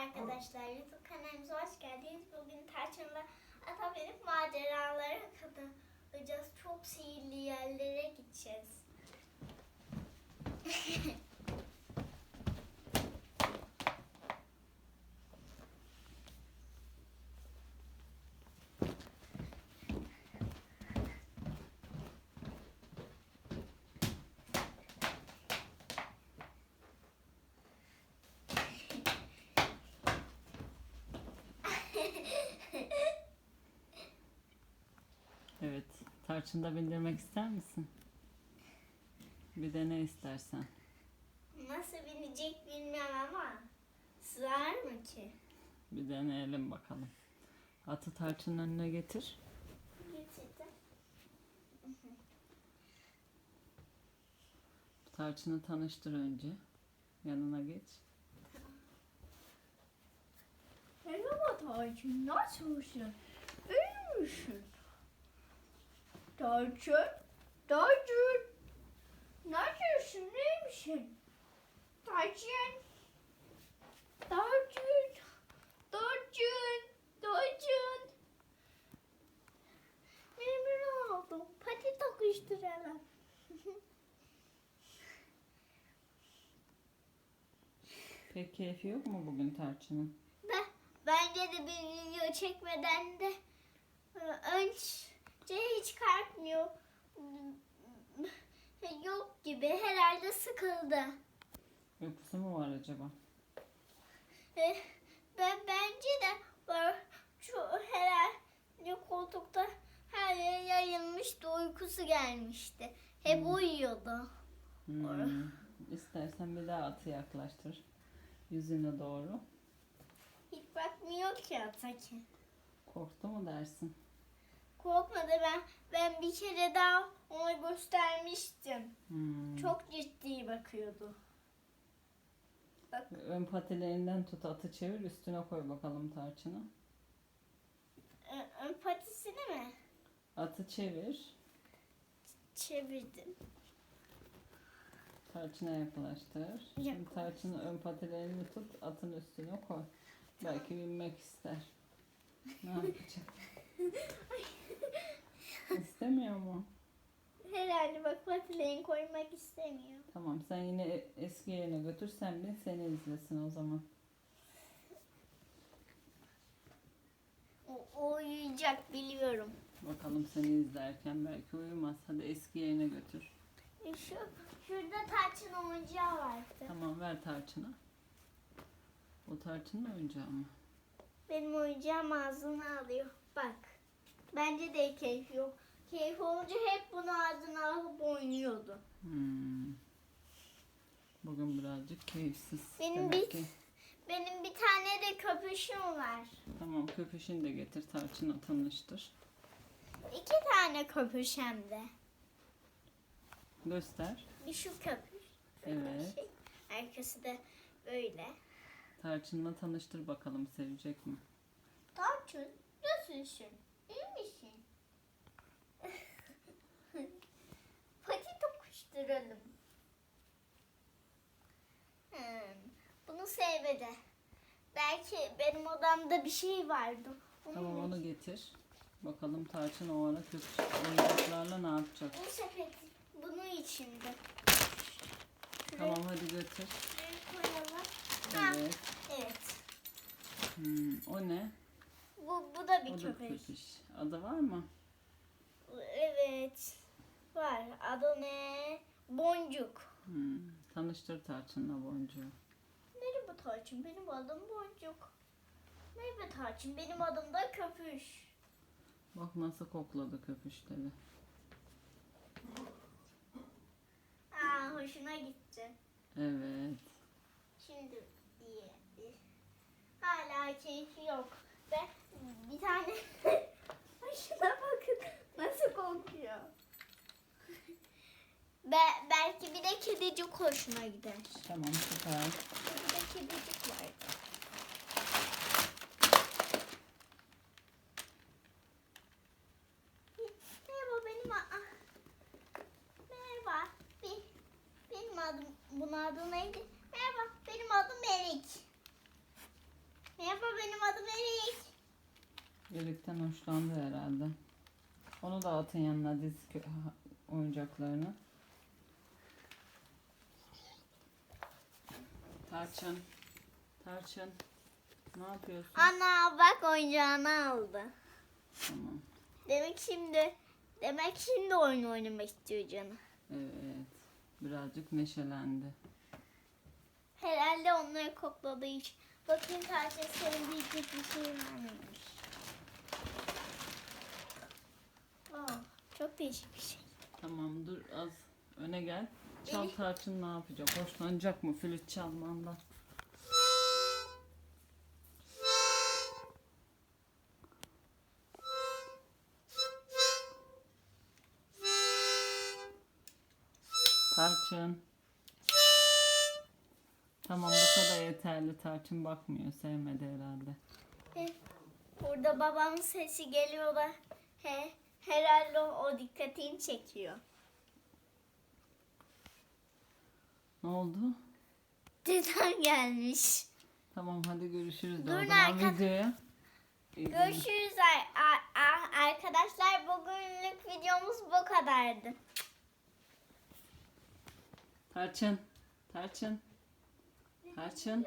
arkadaşlar. YouTube kanalımıza hoş geldiniz. Bugün Tarçın'la Atabelik maceralara katılacağız. Çok sihirli yerlere gideceğiz. Evet. Tarçında bindirmek ister misin? Bir de ne istersen. Nasıl binecek bilmiyorum ama sığar mı ki? Bir deneyelim bakalım. Atı tarçının önüne getir. Getirdim. Tarçını tanıştır önce. Yanına geç. Merhaba Tarçın, nasılsın? İyi misin? Tarçın. Nasılsın, iyi misin? Tarçın. Tarçın. Tarçın. Tarçın. Memnun oldum. Pati tokuşturalım. Pek keyfi yok mu bugün tarçının? Ben, bence de bir video çekmeden de e, önce hiç kalkmıyor. Yok gibi herhalde sıkıldı. Uykusu mu var acaba? E, Ben bence de var şu herhalde koltukta her yere yayılmıştı uykusu gelmişti. Hep Hmm. uyuyordu. Hmm. İstersen bir daha atı yaklaştır. Yüzüne doğru. Hiç bakmıyor ki Ataki. Korktu mu dersin? Korkmadı ben ben bir kere daha ona göstermiştim. Hmm. Çok ciddi bakıyordu. Ön patilerinden tut atı çevir üstüne koy bakalım tarçını. Ö- Ön patisini mi? Atı çevir. Çevirdim. Tarçına yaklaştır. Şimdi tarçının ön patilerini tut, atın üstüne koy. Belki binmek ister. Ne yapacak? İstemiyor mu? Herhalde bak patilerini koymak istemiyor. Tamam sen yine e- eski yerine götür sen bin seni izlesin o zaman. O, o uyuyacak biliyorum. Bakalım seni izlerken belki uyumaz. Hadi eski yerine götür. E şu şurada tarçın oyuncağı vardı. Tamam ver tarçını. O tarçının oyuncağı mı? Benim oyuncağım ağzına alıyor. Bak. Bence de keyif yok. Keyif olunca hep bunu ağzına alıp oynuyordu. Hmm. Bugün birazcık keyifsiz. Benim Demek bir- ki. Benim bir tane de köpüşüm var. Tamam köpüşünü de getir tarçınla tanıştır. İki tane köpüş hem de. Göster. Bir şu köpüş. böyle Evet. Şey. Arkası da böyle. Tarçınla tanıştır bakalım sevecek mi? Tarçın nasılsın? İyi misin? Pati tokuşturalım. Hmm, bunu sevmedi. Belki benim odamda bir şey vardı. Onu Tamam mu- onu getir. Bakalım tarçın o ara köpüş oyuncaklarla ne yapacak? Bu sepet bunun içinde. Tamam hadi götür. Şuraya koyalım. Ha, Evet. evet. Hmm, o ne? Bu, bu da bir O da köpek. köpüş. Adı var mı? Evet. Var. Adı ne? Boncuk. Hmm, tanıştır tarçınla boncuğu. Merhaba Tarçın, benim adım Boncuk. Merhaba Tarçın, benim adım da Köpüş. Bak nasıl kokladı köpüşleri. Aa, hoşuna gitti. Evet. Şimdi bir. Hala keyfi yok. Ve bir tane hoşuna bakın nasıl kokuyor. Be belki bir de kedicik hoşuna gider. Tamam süper. Bir de kedicik var. Merhaba benim a- ah. Merhaba. Be- benim adım bunun adı neydi? Merhaba benim adım Melik. Birlikten hoşlandı herhalde. Onu da atın yanına diz oyuncaklarını. Tarçın. Tarçın. Ne yapıyorsun? Ana bak oyuncağını aldı. Tamam. Demek şimdi demek şimdi oyun oynamak istiyor canım. Evet. Birazcık neşelendi. Herhalde onları kokladığı için. Bakayım Tarçın sevdiği bir şey vermemiş. Aa, çok değişik bir şey. Tamam dur az öne gel. Çal tarçın ne yapacak? Hoşlanacak mı flüt çalmandan? Tarçın. Tamam bu kadar yeterli. Tarçın bakmıyor. Sevmedi herhalde. Burada babamın sesi geliyor da he, herhalde o, o dikkatini çekiyor. Ne oldu? Dedem gelmiş. Tamam hadi görüşürüz Durun arka- videoya. İyi günler. Görüşürüz ar- ar- ar- arkadaşlar. Bugünlük videomuz bu kadardı. Tarçın. Tarçın. Tarçın.